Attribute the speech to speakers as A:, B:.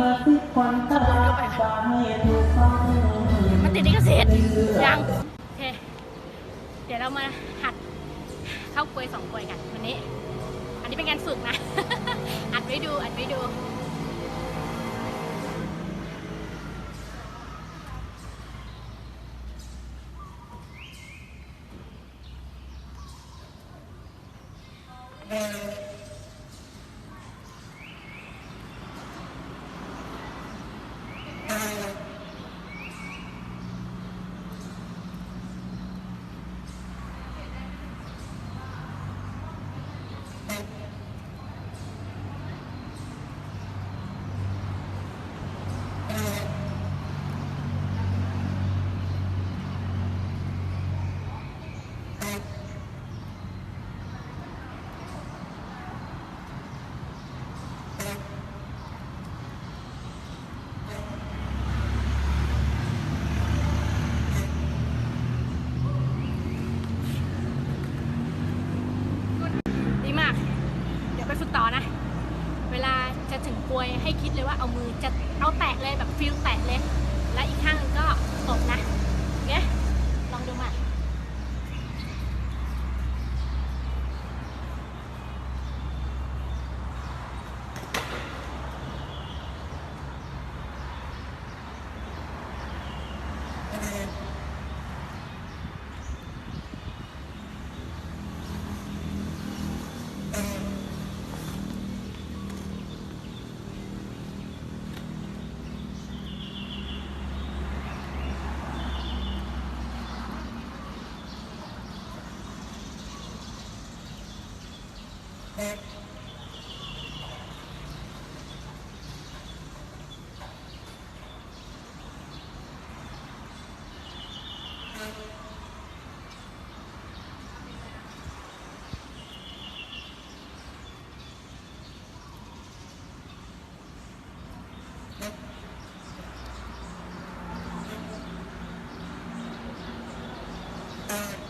A: มาสิควันตาจะให้ถูกต้อง
B: มันติดลิขสิทธิ์ยังโอเค เดี๋ยวเรามาหัดเข้ากลวยสองกลวยกันวันนี้ อันนี้เป็นการฝึกนะ อัดไว้ดู อัดไว้ดูดีมาก เดี๋ยวไปฝึกต่อนะ เวลาจะ ถึงกลวยให้คิดเลยว่าเอามือจะเอาแตะเลยแบบฟิลแตะเลย khác Thank you.